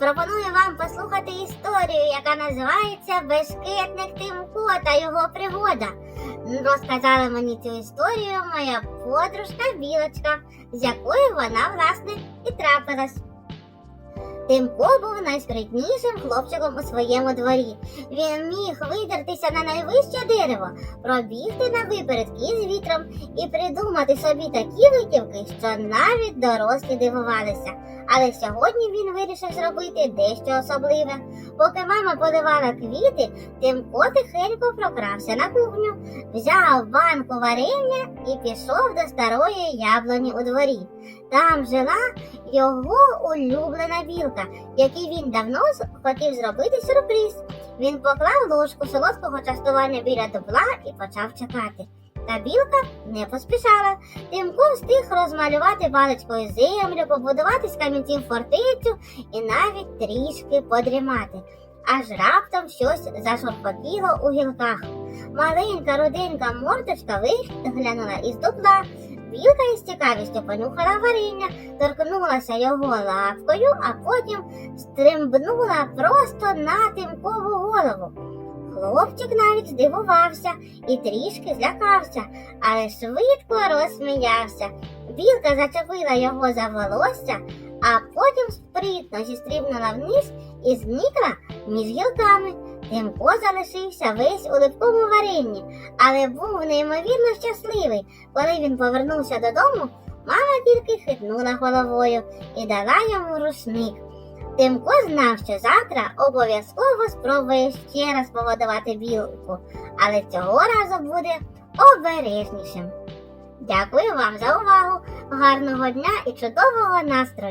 пропоную вам послухати історію, яка називається Безкетник Тимко та його пригода. Розказала мені цю історію моя подружка Білочка, з якою вона, власне, і трапилась. Тимко був найспритнішим хлопчиком у своєму дворі. Він міг видертися на найвище дерево, пробігти на випередки з вітром і придумати собі такі витівки, що навіть дорослі дивувалися. Але сьогодні він вирішив зробити дещо особливе. Поки мама поливала квіти, Тимко тихенько прокрався на кухню, взяв банку варення і пішов до старої яблуні у дворі. Там жила його улюблена білка, якій він давно хотів зробити сюрприз. Він поклав ложку солодкого частування біля дубла і почав чекати. Та білка не поспішала. Тимко встиг розмалювати паличкою землю, побудувати з камінців фортецю і навіть трішки подрімати. Аж раптом щось зашурхотіло у гілках. Маленька руденька мордочка виглянула із дупла. Білка із цікавістю понюхала варення, торкнулася його лапкою, а потім стримбнула просто на тимкову голову. Хлопчик навіть здивувався і трішки злякався, але швидко розсміявся. Білка зачепила його за волосся, а потім спритно зістрібнула вниз і зникла між гілками. Тимко залишився весь у липкому варенні, але був неймовірно щасливий. Коли він повернувся додому, мама тільки хитнула головою і дала йому рушник. Тимко знав, що завтра обов'язково спробує ще раз погодувати білку, але цього разу буде обережнішим. Дякую вам за увагу, гарного дня і чудового настрою!